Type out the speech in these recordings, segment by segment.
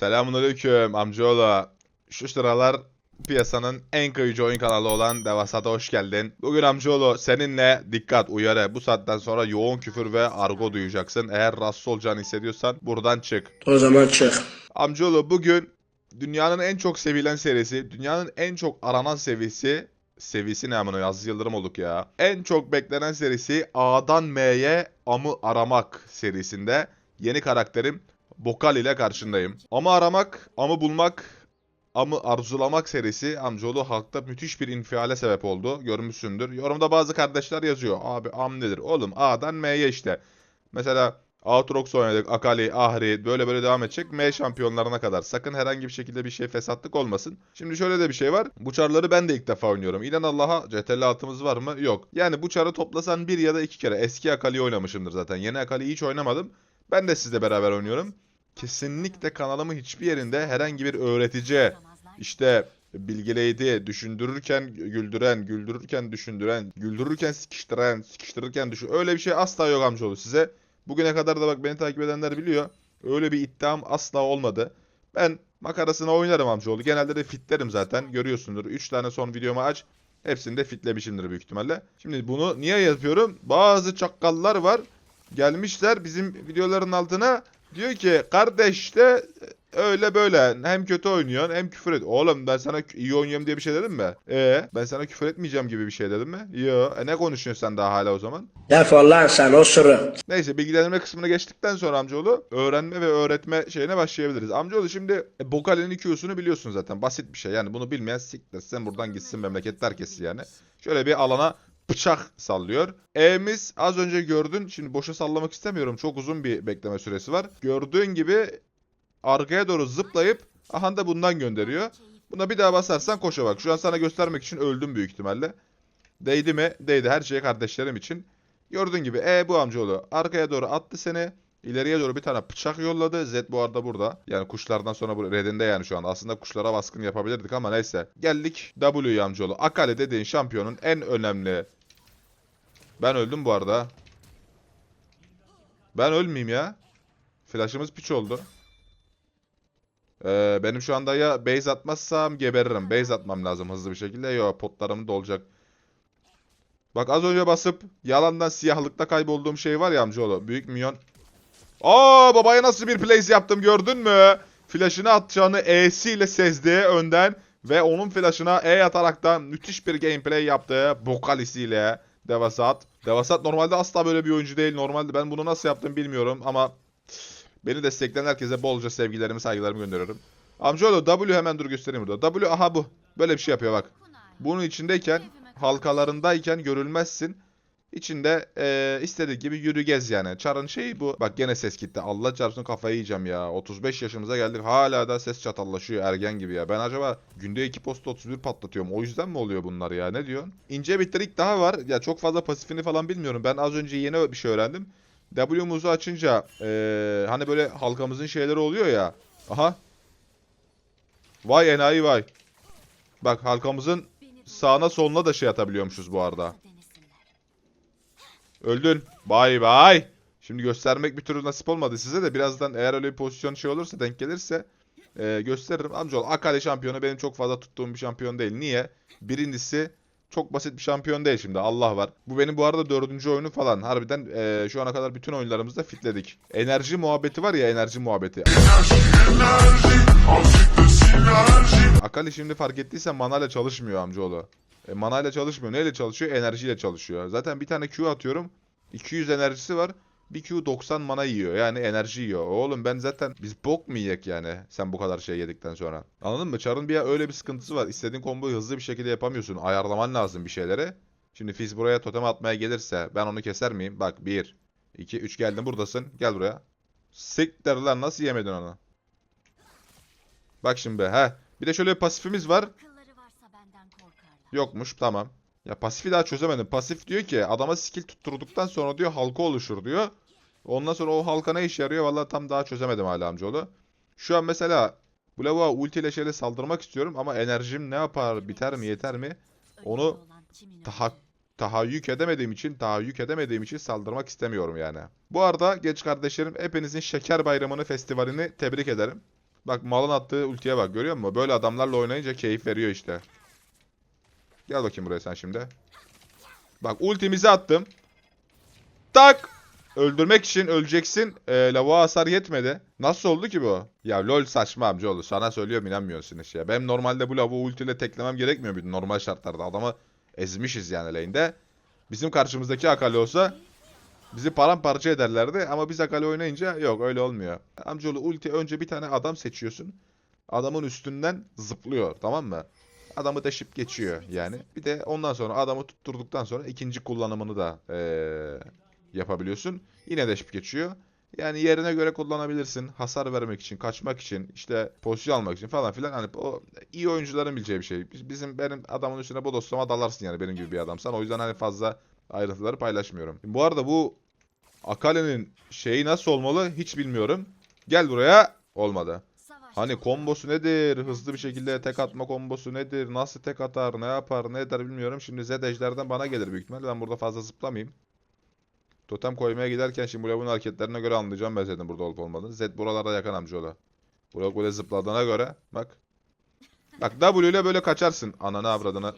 Selamünaleyküm amcaoğlu. Şu sıralar piyasanın en kayıcı oyun kanalı olan Devasat'a hoş geldin. Bugün amcaoğlu seninle dikkat uyarı. Bu saatten sonra yoğun küfür ve argo duyacaksın. Eğer rahatsız olacağını hissediyorsan buradan çık. O zaman çık. Amcaoğlu bugün dünyanın en çok sevilen serisi, dünyanın en çok aranan seviyesi, seviyesi ne amına Aziz Yıldırım olduk ya. En çok beklenen serisi A'dan M'ye amı aramak serisinde yeni karakterim Bokal ile karşındayım. Amı aramak, amı bulmak, amı arzulamak serisi amcaoğlu halkta müthiş bir infiale sebep oldu. Görmüşsündür. Yorumda bazı kardeşler yazıyor. Abi am nedir? Oğlum A'dan M'ye işte. Mesela Aatrox oynadık, Akali, Ahri böyle böyle devam edecek. M şampiyonlarına kadar. Sakın herhangi bir şekilde bir şey fesatlık olmasın. Şimdi şöyle de bir şey var. Bu çarları ben de ilk defa oynuyorum. İnan Allah'a CTRL altımız var mı? Yok. Yani bu çarı toplasan bir ya da iki kere. Eski Akali'yi oynamışımdır zaten. Yeni Akali'yi hiç oynamadım. Ben de sizle beraber oynuyorum. Kesinlikle kanalımın hiçbir yerinde herhangi bir öğretici, işte bilgileydi, düşündürürken güldüren, güldürürken düşündüren, güldürürken sikiştiren, sikiştirirken düşün. Öyle bir şey asla yok amcaoğlu size. Bugüne kadar da bak beni takip edenler biliyor. Öyle bir iddiam asla olmadı. Ben makarasına oynarım amcaoğlu. Genelde de fitlerim zaten. Görüyorsundur. 3 tane son videomu aç. Hepsini de fitlemişimdir büyük ihtimalle. Şimdi bunu niye yapıyorum? Bazı çakallar var. Gelmişler bizim videoların altına. Diyor ki kardeş işte öyle böyle hem kötü oynuyorsun hem küfür et. Oğlum ben sana iyi oynuyorum diye bir şey dedim mi? E ben sana küfür etmeyeceğim gibi bir şey dedim mi? Yo. E ne konuşuyorsun sen daha hala o zaman? Defol lan sen osuruk. Neyse bilgilendirme kısmını geçtikten sonra amcaoğlu öğrenme ve öğretme şeyine başlayabiliriz. Amcaoğlu şimdi e, Bokal'in Q'sunu biliyorsun zaten basit bir şey. Yani bunu bilmeyen siktirsin buradan gitsin memleket herkesi yani. Şöyle bir alana bıçak sallıyor. E'miz az önce gördün. Şimdi boşa sallamak istemiyorum. Çok uzun bir bekleme süresi var. Gördüğün gibi arkaya doğru zıplayıp aha da bundan gönderiyor. Buna bir daha basarsan koşa bak. Şu an sana göstermek için öldüm büyük ihtimalle. Değdi mi? Değdi. Her şey kardeşlerim için. Gördüğün gibi E bu amcaoğlu arkaya doğru attı seni. İleriye doğru bir tane bıçak yolladı. Z bu arada burada. Yani kuşlardan sonra bu redinde yani şu an. Aslında kuşlara baskın yapabilirdik ama neyse. Geldik W amcaoğlu. Akali dediğin şampiyonun en önemli. Ben öldüm bu arada. Ben ölmeyeyim ya. Flash'ımız piç oldu. Ee, benim şu anda ya base atmazsam geberirim. Base atmam lazım hızlı bir şekilde. Yo potlarım dolacak. Bak az önce basıp yalandan siyahlıkta kaybolduğum şey var ya amcaoğlu. Büyük minyon. Aa babaya nasıl bir place yaptım gördün mü? Flash'ını atacağını E'siyle sezdi önden. Ve onun flash'ına E atarak da müthiş bir gameplay yaptı. Bokalisiyle. Devasat. Devasat normalde asla böyle bir oyuncu değil. Normalde ben bunu nasıl yaptım bilmiyorum ama beni destekleyen herkese bolca sevgilerimi saygılarımı gönderiyorum. Amcaoğlu W hemen dur göstereyim burada. W aha bu. Böyle bir şey yapıyor bak. Bunun içindeyken halkalarındayken görülmezsin. İçinde eee istediği gibi yürü gez yani. Çarın şeyi bu. Bak gene ses gitti. Allah çarpsın kafayı yiyeceğim ya. 35 yaşımıza geldik. Hala da ses çatallaşıyor ergen gibi ya. Ben acaba günde 2 posta 31 patlatıyorum. O yüzden mi oluyor bunlar ya? Ne diyorsun? İnce bir trik daha var. Ya çok fazla pasifini falan bilmiyorum. Ben az önce yeni bir şey öğrendim. W'muzu açınca eee, hani böyle halkamızın şeyleri oluyor ya. Aha. Vay enayi vay. Bak halkamızın sağına soluna da şey atabiliyormuşuz bu arada. Öldün. Bay bay. Şimdi göstermek bir türlü nasip olmadı size de birazdan eğer öyle bir pozisyon şey olursa denk gelirse e, gösteririm. Amcaoğlu Akali şampiyonu benim çok fazla tuttuğum bir şampiyon değil. Niye? Birincisi çok basit bir şampiyon değil şimdi Allah var. Bu benim bu arada dördüncü oyunu falan. Harbiden e, şu ana kadar bütün oyunlarımızda fitledik. Enerji muhabbeti var ya enerji muhabbeti. Akali şimdi fark ettiysen manayla çalışmıyor amcaoğlu. E, manayla çalışmıyor. Neyle çalışıyor? Enerjiyle çalışıyor. Zaten bir tane Q atıyorum. 200 enerjisi var. Bir Q 90 mana yiyor. Yani enerji yiyor. Oğlum ben zaten biz bok mu yiyek yani sen bu kadar şey yedikten sonra. Anladın mı? Char'ın bir öyle bir sıkıntısı var. İstediğin komboyu hızlı bir şekilde yapamıyorsun. Ayarlaman lazım bir şeylere. Şimdi Fizz buraya totem atmaya gelirse ben onu keser miyim? Bak 1, 2, 3 geldin buradasın. Gel buraya. Siktir lan nasıl yemedin onu? Bak şimdi he. Bir de şöyle bir pasifimiz var. Yokmuş tamam. Ya pasifi daha çözemedim. Pasif diyor ki adama skill tutturduktan sonra diyor halka oluşur diyor. Ondan sonra o halka ne işe yarıyor vallahi tam daha çözemedim hala amcaoğlu. Şu an mesela bu lavuğa ulti ile şeyle saldırmak istiyorum ama enerjim ne yapar biter mi yeter mi? Onu Taha tahayyük edemediğim için tahayyük edemediğim için saldırmak istemiyorum yani. Bu arada genç kardeşlerim hepinizin şeker bayramını festivalini tebrik ederim. Bak malın attığı ultiye bak görüyor musun? Böyle adamlarla oynayınca keyif veriyor işte. Gel bakayım buraya sen şimdi. Bak ultimizi attım. Tak! Öldürmek için öleceksin. E, lavuğa hasar yetmedi. Nasıl oldu ki bu? Ya lol saçma amcaoğlu. Sana söylüyorum inanmıyorsun işte ya. Benim normalde bu lavuğu ultiyle teklemem gerekmiyor muydu normal şartlarda? Adamı ezmişiz yani lane'de. Bizim karşımızdaki Akali olsa bizi paramparça ederlerdi ama biz Akali oynayınca yok öyle olmuyor. Amcaoğlu ulti önce bir tane adam seçiyorsun. Adamın üstünden zıplıyor tamam mı? Adamı deşip geçiyor yani. Bir de ondan sonra adamı tutturduktan sonra ikinci kullanımını da eee, yapabiliyorsun. Yine deşip geçiyor. Yani yerine göre kullanabilirsin. Hasar vermek için, kaçmak için, işte pozisyon almak için falan filan. Hani o iyi oyuncuların bileceği bir şey. Biz- Bizim benim adamın üstüne bodoslama dalarsın yani benim gibi bir adamsan. O yüzden hani fazla ayrıntıları paylaşmıyorum. Bu arada bu Akale'nin şeyi nasıl olmalı hiç bilmiyorum. Gel buraya. Olmadı. Hani kombosu nedir? Hızlı bir şekilde tek atma kombosu nedir? Nasıl tek atar? Ne yapar? Ne eder bilmiyorum. Şimdi Zed ejderden bana gelir büyük ihtimalle. Ben burada fazla zıplamayayım. Totem koymaya giderken şimdi bu lavun hareketlerine göre anlayacağım ben Zed'in burada olup olmadığını. Zed buralarda yakın amcaoğlu. Buraya böyle zıpladığına göre bak. Bak W ile böyle kaçarsın. Ananı avradını.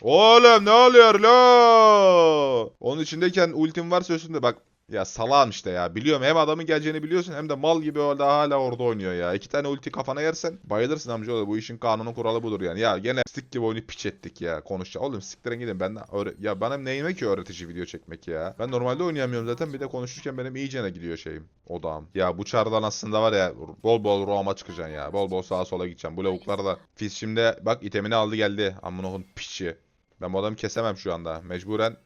Oğlum ne oluyor lo? Onun içindeyken ultim varsa üstünde bak. Ya salağım işte ya. Biliyorum hem adamın geleceğini biliyorsun hem de mal gibi orada hala orada oynuyor ya. İki tane ulti kafana yersen bayılırsın amcaoğlu. Bu işin kanunu kuralı budur yani. Ya gene stik gibi oyunu piç ettik ya. Konuşacak. Oğlum siktirin gidin. Ben ya benim neyime ki öğretici video çekmek ya. Ben normalde oynayamıyorum zaten. Bir de konuşurken benim iyicene gidiyor şeyim. Odağım. Ya bu çardan aslında var ya bol bol roama çıkacaksın ya. Bol bol sağa sola gideceksin. Bu lavuklarla. Fizz şimdi bak itemini aldı geldi. Amına piçi. Ben bu adamı kesemem şu anda. Mecburen.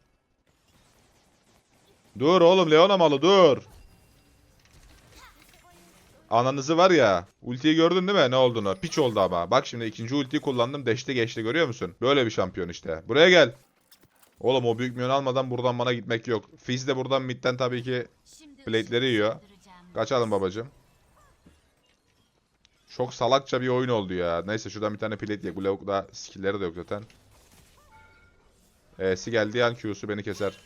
Dur oğlum Leona malı dur. Ananızı var ya. Ultiyi gördün değil mi ne olduğunu? Piç oldu ama. Bak şimdi ikinci ultiyi kullandım. Deşti geçti görüyor musun? Böyle bir şampiyon işte. Buraya gel. Oğlum o büyük milyon almadan buradan bana gitmek yok. Fizz de buradan midden tabii ki Blade'leri yiyor. Kaçalım babacım. Çok salakça bir oyun oldu ya. Neyse şuradan bir tane plate ye. Bu lavuk da skill'leri de yok zaten. E'si geldiği an Q'su beni keser.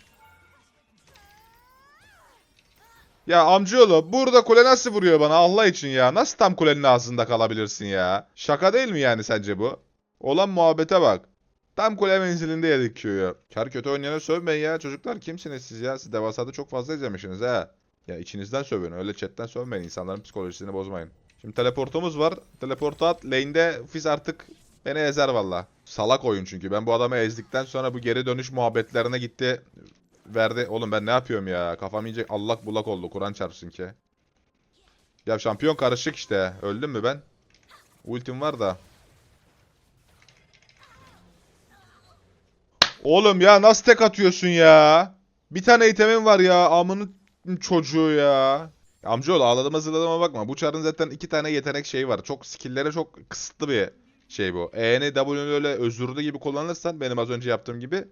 Ya amcaoğlu burada kule nasıl vuruyor bana Allah için ya? Nasıl tam kulenin ağzında kalabilirsin ya? Şaka değil mi yani sence bu? Olan muhabbete bak. Tam kule menzilinde yedik Q'yu. Kar kötü oynayana sövmeyin ya. Çocuklar kimsiniz siz ya? Siz devasada çok fazla izlemişsiniz ha. Ya içinizden sövün. Öyle chatten sövmeyin. İnsanların psikolojisini bozmayın. Şimdi teleportumuz var. Teleportu at. Lane'de Fizz artık beni ezer valla. Salak oyun çünkü. Ben bu adamı ezdikten sonra bu geri dönüş muhabbetlerine gitti. Verdi. Oğlum ben ne yapıyorum ya? Kafam iyice allak bullak oldu. Kur'an çarpsın ki. Ya şampiyon karışık işte. Öldüm mü ben? Ultim var da. Oğlum ya nasıl tek atıyorsun ya? Bir tane itemim var ya. Amının çocuğu ya. Amcaoğlu ağladım hazırladığıma bakma. Bu çarın zaten iki tane yetenek şeyi var. Çok skill'lere çok kısıtlı bir şey bu. E'ni W'ni öyle özürlü gibi kullanırsan benim az önce yaptığım gibi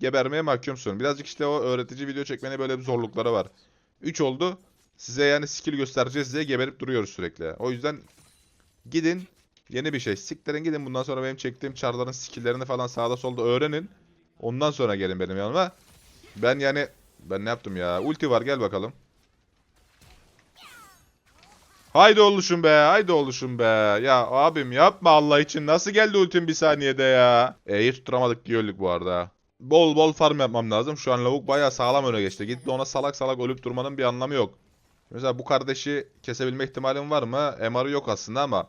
gebermeye mahkumsun. Birazcık işte o öğretici video çekmenin böyle bir zorlukları var. 3 oldu. Size yani skill göstereceğiz diye geberip duruyoruz sürekli. O yüzden gidin yeni bir şey. Siktirin gidin bundan sonra benim çektiğim çarların skill'lerini falan sağda solda öğrenin. Ondan sonra gelin benim yanıma. Ben yani ben ne yaptım ya? Ulti var gel bakalım. Haydi oluşum be, haydi oluşum be. Ya abim yapma Allah için. Nasıl geldi ultim bir saniyede ya? E'yi tutturamadık diye bu arada. Bol bol farm yapmam lazım. Şu an lavuk bayağı sağlam öne geçti. De ona salak salak ölüp durmanın bir anlamı yok. Mesela bu kardeşi kesebilme ihtimalim var mı? MR'ı yok aslında ama.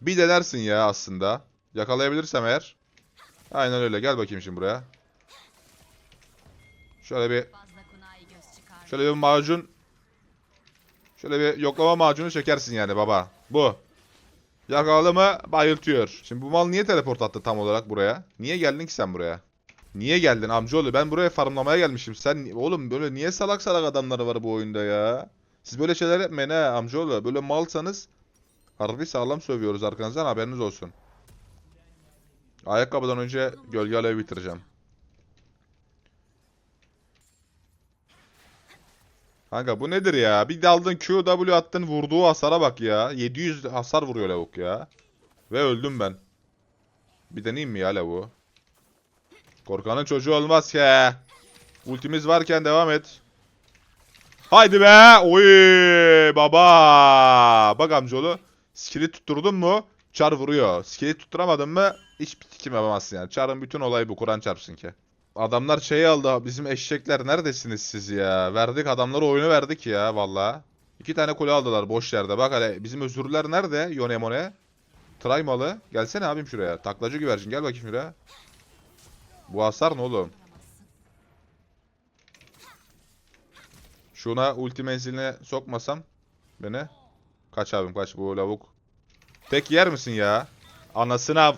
Bir denersin ya aslında. Yakalayabilirsem eğer. Aynen öyle. Gel bakayım şimdi buraya. Şöyle bir. Şöyle bir macun. Şöyle bir yoklama macunu çekersin yani baba. Bu. Yakaladı mı bayıltıyor. Şimdi bu mal niye teleport attı tam olarak buraya? Niye geldin ki sen buraya? Niye geldin amcaoğlu? Ben buraya farmlamaya gelmişim. Sen oğlum böyle niye salak salak adamları var bu oyunda ya? Siz böyle şeyler yapmayın ha amcaoğlu. Böyle malsanız harbi sağlam sövüyoruz arkanızdan haberiniz olsun. Ayakkabıdan önce gölge alevi bitireceğim. Kanka bu nedir ya? Bir daldın Q, W attın vurduğu hasara bak ya. 700 hasar vuruyor lavuk ya. Ve öldüm ben. Bir deneyeyim mi ya lavuğu? Korkanın çocuğu olmaz ki. Ultimiz varken devam et. Haydi be. Oy baba. Bak amcaoğlu. Skill'i tutturdun mu? Çar vuruyor. Skill'i tutturamadın mı? Hiçbir tikim yapamazsın yani. Çarın bütün olayı bu. Kur'an çarpsın ki. Adamlar şeyi aldı. Bizim eşekler neredesiniz siz ya? Verdik adamlara oyunu verdik ya valla. İki tane kule aldılar boş yerde. Bak hele bizim özürler nerede? Yonemone. Traymalı. Gelsene abim şuraya. Taklacı güvercin gel bakayım şuraya. Bu hasar ne oğlum? Şuna ulti menziline sokmasam beni. Kaç abim kaç bu lavuk. Tek yer misin ya? Anasını av.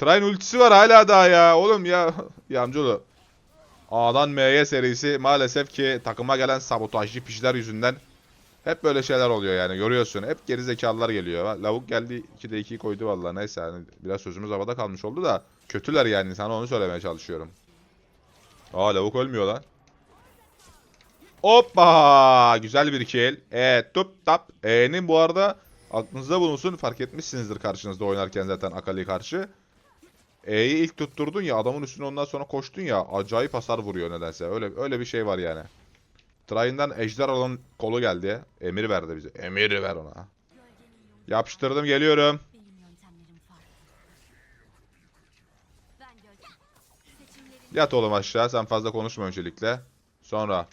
Train ultisi var hala daha ya. Oğlum ya. ya amcaoğlu. A'dan M'ye serisi maalesef ki takıma gelen sabotajcı pişler yüzünden hep böyle şeyler oluyor yani görüyorsun. Hep geri zekalılar geliyor. Lavuk geldi 2'de 2'yi koydu vallahi neyse hani biraz sözümüz havada kalmış oldu da kötüler yani sana onu söylemeye çalışıyorum. Aa lavuk ölmüyor lan. Hoppa! Güzel bir kill. E tup tap. E'nin bu arada aklınızda bulunsun fark etmişsinizdir karşınızda oynarken zaten Akali'ye karşı. E'yi ilk tutturdun ya adamın üstüne ondan sonra koştun ya acayip hasar vuruyor nedense. Öyle öyle bir şey var yani. Tray'ından ejder kolu geldi. Emir verdi bize. Emir ver ona. Yapıştırdım geliyorum. Yat oğlum aşağı sen fazla konuşma öncelikle. Sonra.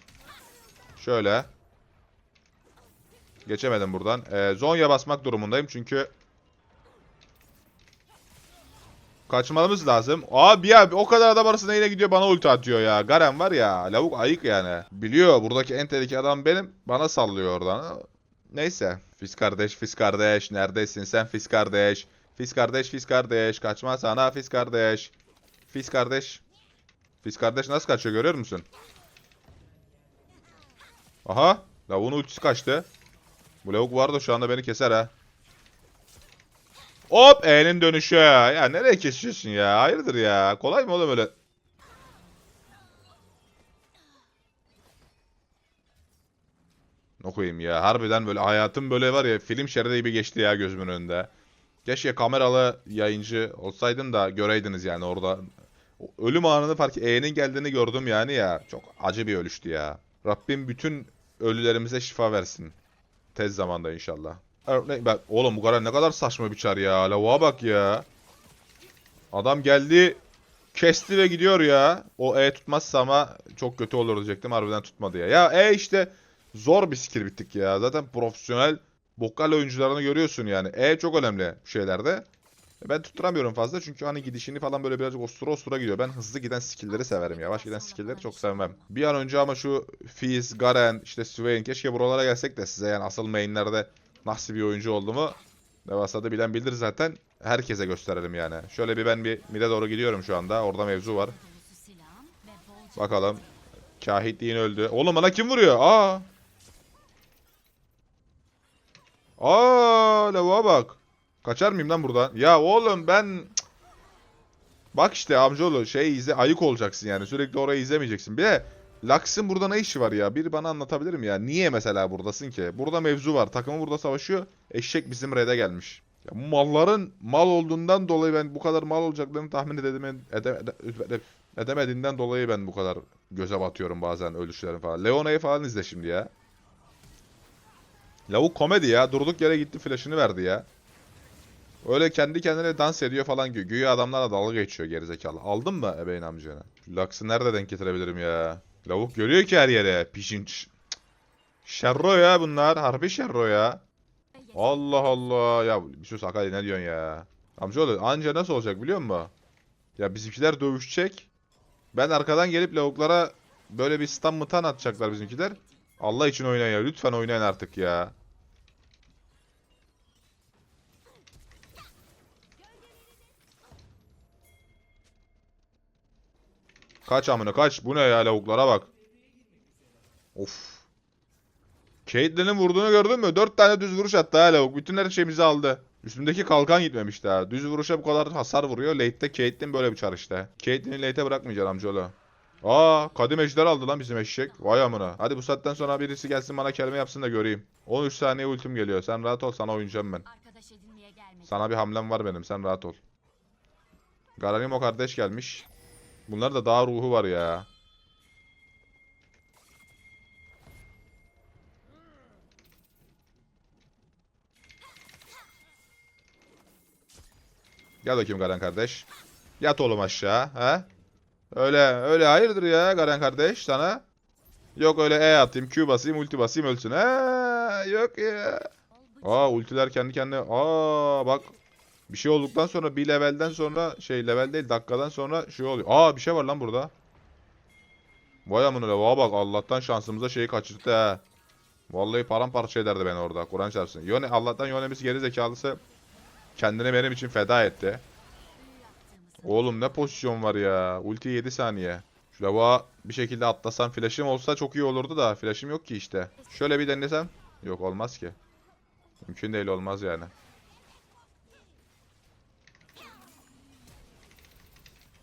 Şöyle. Geçemedim buradan. Ee, Zonya basmak durumundayım çünkü Kaçmamız lazım. Abi ya o kadar adam arasında yine gidiyor bana ulti atıyor ya. Garen var ya. Lavuk ayık yani. Biliyor buradaki en tehlikeli adam benim. Bana sallıyor oradan. Neyse. Fis kardeş, Fis kardeş. Neredesin sen Fis kardeş? Fis kardeş, Fis kardeş. Kaçma sana Fis kardeş. Fis kardeş. Fis kardeş nasıl kaçıyor görüyor musun? Aha. Lavuğun ultisi kaçtı. Bu lavuk var da şu anda beni keser ha. Hop E'nin dönüşü. Ya nereye kesiyorsun ya? Hayırdır ya? Kolay mı oğlum öyle? Ne koyayım ya? Harbiden böyle hayatım böyle var ya film şeridi gibi geçti ya gözümün önünde. Keşke kameralı yayıncı olsaydım da göreydiniz yani orada. Ölüm anını fark E'nin geldiğini gördüm yani ya. Çok acı bir ölüştü ya. Rabbim bütün ölülerimize şifa versin. Tez zamanda inşallah. Örnek bak oğlum bu kadar ne kadar saçma bir çar ya. Lavuğa bak ya. Adam geldi kesti ve gidiyor ya. O E tutmazsa ama çok kötü olur diyecektim. Harbiden tutmadı ya. Ya E işte zor bir skill bittik ya. Zaten profesyonel vokal oyuncularını görüyorsun yani. E çok önemli şeylerde. Ben tutturamıyorum fazla çünkü hani gidişini falan böyle birazcık ostura ostura gidiyor. Ben hızlı giden skill'leri severim. Yavaş giden skill'leri çok sevmem. Bir an önce ama şu Fizz, Garen, işte Swain keşke buralara gelsek de size yani asıl mainlerde nasıl bir oyuncu olduğumu Devasa'da bilen bilir zaten. Herkese gösterelim yani. Şöyle bir ben bir mide doğru gidiyorum şu anda. Orada mevzu var. Bakalım. Kahitliğin öldü. Oğlum bana kim vuruyor? Aa. Aa, lavuğa bak. Kaçar mıyım lan buradan? Ya oğlum ben. Bak işte amcaoğlu şey izle ayık olacaksın yani. Sürekli orayı izlemeyeceksin. Bir de Lux'ın burada ne işi var ya? Biri bana anlatabilir mi ya? Niye mesela buradasın ki? Burada mevzu var. Takımı burada savaşıyor. Eşek bizim raid'e gelmiş. Ya malların mal olduğundan dolayı ben bu kadar mal olacaklarını tahmin edeme, ede- ede- edemediğinden dolayı ben bu kadar göze batıyorum bazen ölüşlerin falan. Leona'yı falan izle şimdi ya. Lavuk komedi ya. Durduk yere gitti flash'ını verdi ya. Öyle kendi kendine dans ediyor falan gü güya adamlarla dalga geçiyor gerizekalı. Aldın mı ebeğin amcanı? Şu Lux'ı nerede denk getirebilirim ya? Lavuk görüyor ki her yere. Pişinç. Şerro ya bunlar. Harbi şerro ya. Allah Allah. Ya bir sus Akali ne diyorsun ya? Amcaoğlu anca nasıl olacak biliyor musun? Ya bizimkiler dövüşecek. Ben arkadan gelip lavuklara böyle bir stun mıtan atacaklar bizimkiler. Allah için oynayın ya. Lütfen oynayın artık ya. Kaç amına kaç. Bu ne ya lavuklara bak. Of. Caitlyn'in vurduğunu gördün mü? 4 tane düz vuruş attı ha lavuk. Bütün her şeyimizi aldı. Üstümdeki kalkan gitmemiş daha. Düz vuruşa bu kadar hasar vuruyor. Late'de Caitlyn böyle bir çar işte. Caitlyn'i late'e bırakmayacaksın amcaoğlu. Aa kadim ejder aldı lan bizim eşek. Vay amına. Hadi bu saatten sonra birisi gelsin bana kelime yapsın da göreyim. 13 saniye ultim geliyor. Sen rahat ol sana oynayacağım ben. Sana bir hamlem var benim. Sen rahat ol. Garanimo kardeş gelmiş. Bunlar da daha ruhu var ya. Gel bakayım Garen kardeş. Yat oğlum aşağı. He? Öyle öyle hayırdır ya Garen kardeş sana. Yok öyle E atayım, Q basayım, ulti basayım ölsün. He? Yok ya. Aa ultiler kendi kendine. Aa bak bir şey olduktan sonra bir levelden sonra şey level değil dakikadan sonra şey oluyor. Aa bir şey var lan burada. Vay amına lava bak Allah'tan şansımıza şeyi kaçırdı ha. Vallahi paramparça ederdi beni orada. Kur'an çarpsın. Yone, Allah'tan Yone'miz geri zekalısı kendini benim için feda etti. Oğlum ne pozisyon var ya. Ulti 7 saniye. Şu lava bir şekilde atlasam flash'ım olsa çok iyi olurdu da flash'ım yok ki işte. Şöyle bir denesem. Yok olmaz ki. Mümkün değil olmaz yani.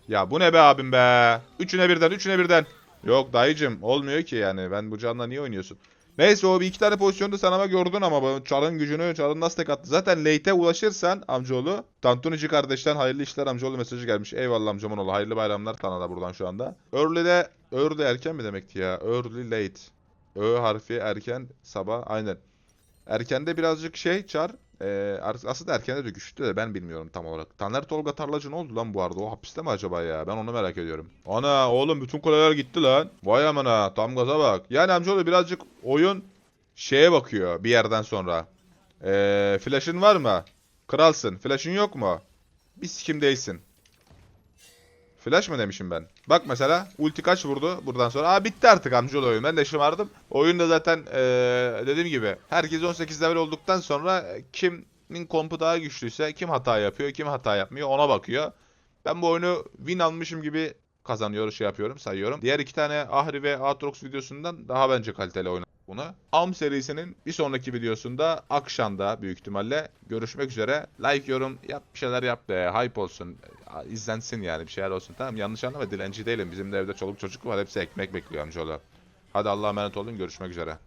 Ya bu ne be abim be. Üçüne birden üçüne birden. Yok dayıcım olmuyor ki yani. Ben bu canla niye oynuyorsun? Neyse o bir iki tane pozisyonda sen ama gördün ama çarın gücünü çarın nasıl tek attı. Zaten late'e ulaşırsan amcaoğlu. Tantunici kardeşten hayırlı işler amcaoğlu mesajı gelmiş. Eyvallah amcamın oğlu hayırlı bayramlar sana da buradan şu anda. Early'de early erken mi demekti ya? Early late. Ö harfi erken sabah aynen. Erkende birazcık şey çar. Ar- aslında erkende de güçlü de ben bilmiyorum tam olarak. Taner Tolga Tarlacı ne oldu lan bu arada? O hapiste mi acaba ya? Ben onu merak ediyorum. Ana oğlum bütün kuleler gitti lan. Vay amına tam gaza bak. Yani amcaoğlu birazcık oyun şeye bakıyor bir yerden sonra. Ee, flash'ın var mı? Kralsın. Flash'ın yok mu? Bir sikim değilsin. Flash mı demişim ben? Bak mesela ulti kaç vurdu buradan sonra. Aa bitti artık amcaoğlu oyun. Ben de şımardım. Oyunda zaten ee, dediğim gibi herkes 18 level olduktan sonra e, kimin kompu daha güçlüyse kim hata yapıyor kim hata yapmıyor ona bakıyor. Ben bu oyunu win almışım gibi kazanıyor şey yapıyorum sayıyorum. Diğer iki tane Ahri ve Aatrox videosundan daha bence kaliteli oynadım bunu. Am serisinin bir sonraki videosunda Akşan'da büyük ihtimalle görüşmek üzere. Like yorum yap bir şeyler yap be hype olsun. izlensin yani bir şeyler olsun. Tamam yanlış anlama dilenci değilim. Bizim de evde çoluk çocuk var hepsi ekmek bekliyor amcaoğlu. Hadi Allah'a emanet olun görüşmek üzere.